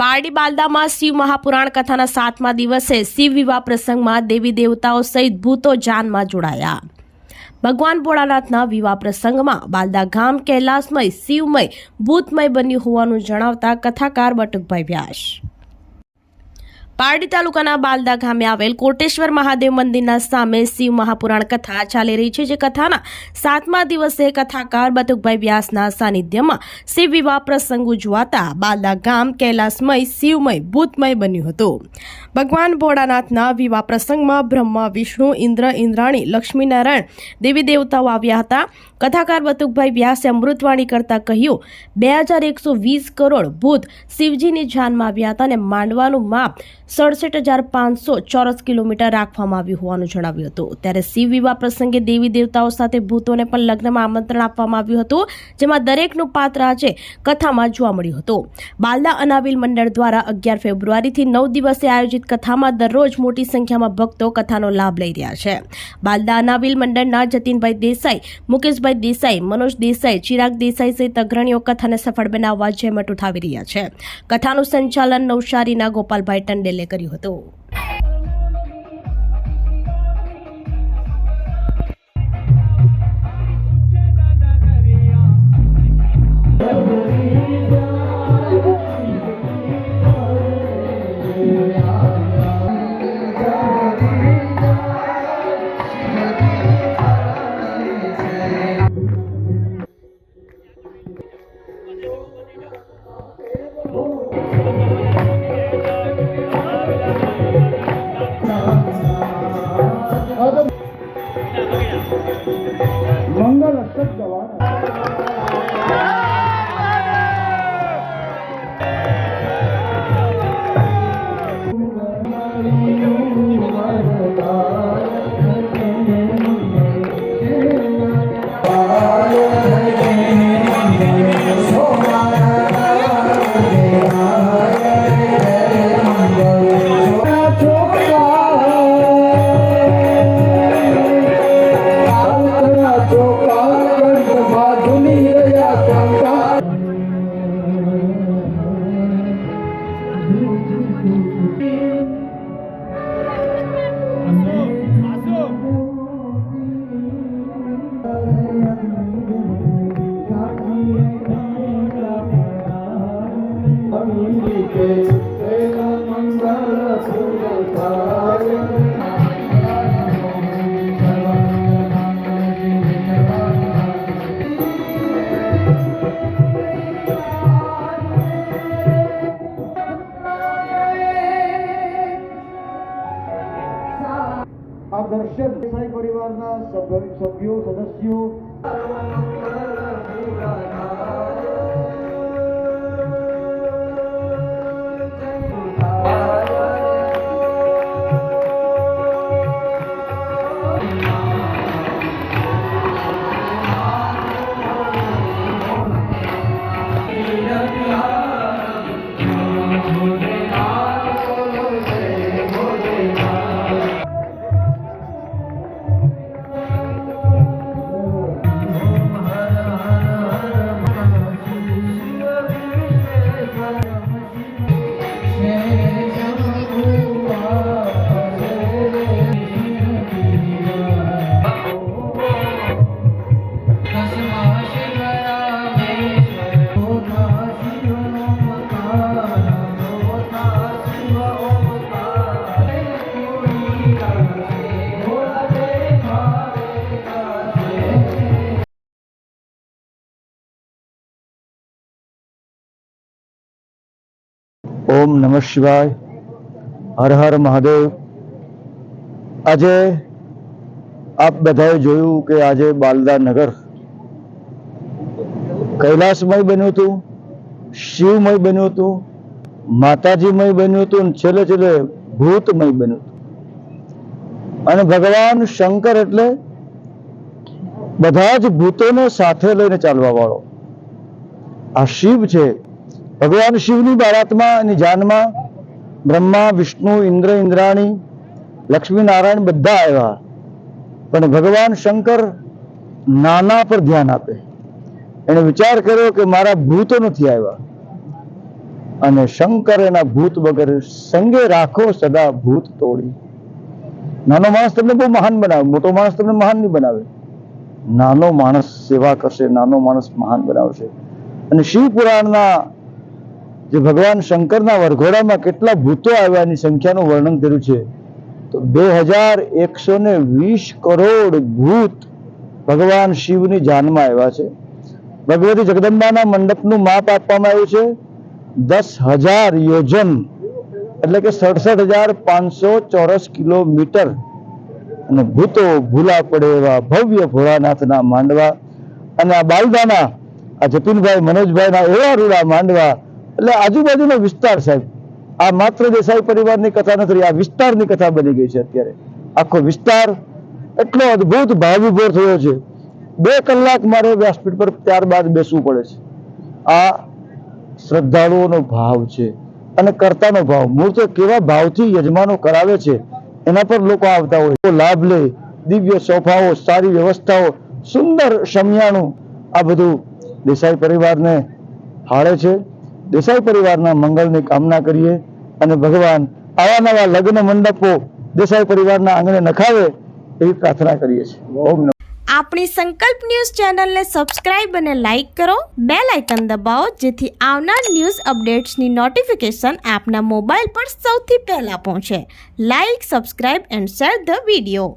પારડી બાલદામાં શિવ મહાપુરાણ કથાના સાતમા દિવસે શિવ વિવાહ પ્રસંગમાં દેવી દેવતાઓ સહિત ભૂતો જાનમાં જોડાયા. ભગવાન ભોળાનાથના વિવાહ પ્રસંગમાં બાલદા ગામ કૈલાસમય, શિવમય, ભૂતમય બન્યું હોવાનું જણાવતા કથાકાર બટુકભાઈ વ્યાસ. પારડી તાલુકાના બાલદા ગામે આવેલ કોટેશ્વર મહાદેવ મંદિરના સામે શિવ મહાપુરાણ કથા ચાલી રહી છે, જે કથાના સાતમા દિવસે કથાકાર બતુકભાઈ વ્યાસના સાનિધ્યમાં શિવ વિવાહ પ્રસંગ ઉજવાતા બાલદા ગામ કૈલાસમય, શિવમય, ભૂતમય બન્યું હતું. ભગવાન ભોળાનાથના વિવાહ પ્રસંગમાં બ્રહ્મા, વિષ્ણુ, ઇન્દ્ર, ઇન્દ્રાણી, લક્ષ્મીનારાયણ દેવી દેવતાઓ આવ્યા હતા. કથાકાર બતુકભાઈ વ્યાસે અમૃતવાણી કરતા કહ્યું, બે હજાર એકસો વીસ કરોડ ભૂત શિવજીની જાનમાં આવ્યા હતા અને માંડવાનું માપ સડસઠ હજાર પાંચસો ચોરસ કિલોમીટર રાખવામાં આવ્યું હોવાનું જણાવ્યું હતું. ત્યારે શિવ વિવાહ પ્રસંગે દેવી દેવતાઓ સાથે ભૂતોને પણ લગ્નમાં આમંત્રણ આપવામાં આવ્યું હતું, જેમાં દરેકનું પાત્ર આજે કથામાં જોવા મળ્યું હતું. બાલદા અનાવિલ મંડળ દ્વારા અગિયાર ફેબ્રુઆરીથી નવ દિવસે આયોજિત કથામાં દરરોજ મોટી સંખ્યામાં ભક્તો કથાનો લાભ લઈ રહ્યા છે. બાલદા અનાવિલ મંડળના જતીનભાઈ દેસાઈ, મુકેશભાઈ દેસાઈ, મનોજ દેસાઈ, ચિરાગ દેસાઈ સહિત અગ્રણીઓ કથાને સફળ બનાવવા જહેમત ઉઠાવી રહ્યા છે. કથાનું સંચાલન નવસારીના ગોપાલભાઈ ટંડેલે કર્યું હતું. પરિવારના સભ્ય- ઓમ નમઃ શિવાય. હર હર મહાદેવ. આજે આપ બધાએ જોયું કે આજે બાલદા નગર કૈલાસમય બન્યું હતું, શિવમય બન્યું હતું, માતાજીમય બન્યું હતું અને છેલ્લે છેલ્લે ભૂતમય બન્યું હતું. અને ભગવાન શંકર એટલે બધા જ ભૂતોને સાથે લઈને ચાલવા વાળો. આ શિવ છે. ભગવાન શિવની બારાતમાં અને જાનમાં બ્રહ્મા, વિષ્ણુ, ઇન્દ્ર, ઇન્દ્રાણી લક્ષ્મી નારાયણ બધા આવ્યા. પણ ભગવાન શંકર નાના પર ધ્યાન આપે. એને વિચાર કર્યો કે મારા ભૂતો નથી આવ્યા. અને શંકર એના ભૂત વગર સંગે રાખો સદા ભૂત તોડી. નાનો માણસ તમને બહુ મહાન બનાવે, મોટો માણસ તમને મહાન નહીં બનાવે. નાનો માણસ સેવા કરશે, નાનો માણસ મહાન બનાવશે. અને શિવ પુરાણના જે ભગવાન શંકરના વરઘોડામાં કેટલા ભૂતો આવ્યાની સંખ્યાનું વર્ણન કર્યું છે. તો બે હજાર એકસો ને વીસ કરોડ ભૂત ભગવાન શિવની જાનમાં આવ્યા છે. ભગવતી જગદંબાના મંડપનું માપ આપવામાં આવ્યું છે. દસ હજાર યોજન, એટલે કે સડસઠ હજાર પાંચસો ચોરસ કિલોમીટર. અને ભૂતો ભૂલા પડે એવા ભવ્ય ભોળાનાથના માંડવા. અને આ બાલદાના, આ જતીનભાઈ, મનોજભાઈના એવા રૂડા માંડવા એટલે આજુબાજુનો વિસ્તાર સાહેબ, આ માત્ર દેસાઈ પરિવારની કથા નથી, આ વિસ્તારની કથા બની ગઈ છે અત્યારે. આખો વિસ્તાર એટલો અદ્ભુત ભાવવિભોર થયો છે. બે કલાક મારે વ્યાસપીઠ પર ત્યારબાદ બેસવું પડે છે. આ શ્રદ્ધાળુઓનો ભાવ છે અને કર્તાનો ભાવ. મૂળ તો કેવા ભાવથી યજમાનો કરાવે છે, એના પર લોકો આવતા હોય. તો લાભ લે, દિવ્ય સોફાઓ, સારી વ્યવસ્થાઓ, સુંદર શમિયાણું આ બધું દેસાઈ પરિવારને હાળે છે. દેસાઈ પરિવારના મંગળની કામના કરીએ અને ભગવાન આવા નવા લગ્ન મંડપો દેસાઈ પરિવારના આંગણે નખાવે એવી પ્રાર્થના કરીએ છીએ. ઓમ આપણી સંકલ્પ ન્યૂઝ ચેનલને સબસ્ક્રાઇબ અને લાઇક કરો. બે લાઇકન દબાવો, જેથી આવનાર ન્યૂઝ અપડેટ્સની નોટિફિકેશન આપના મોબાઈલ પર સૌથી પહેલા પહોંચે. Like, subscribe and share the video.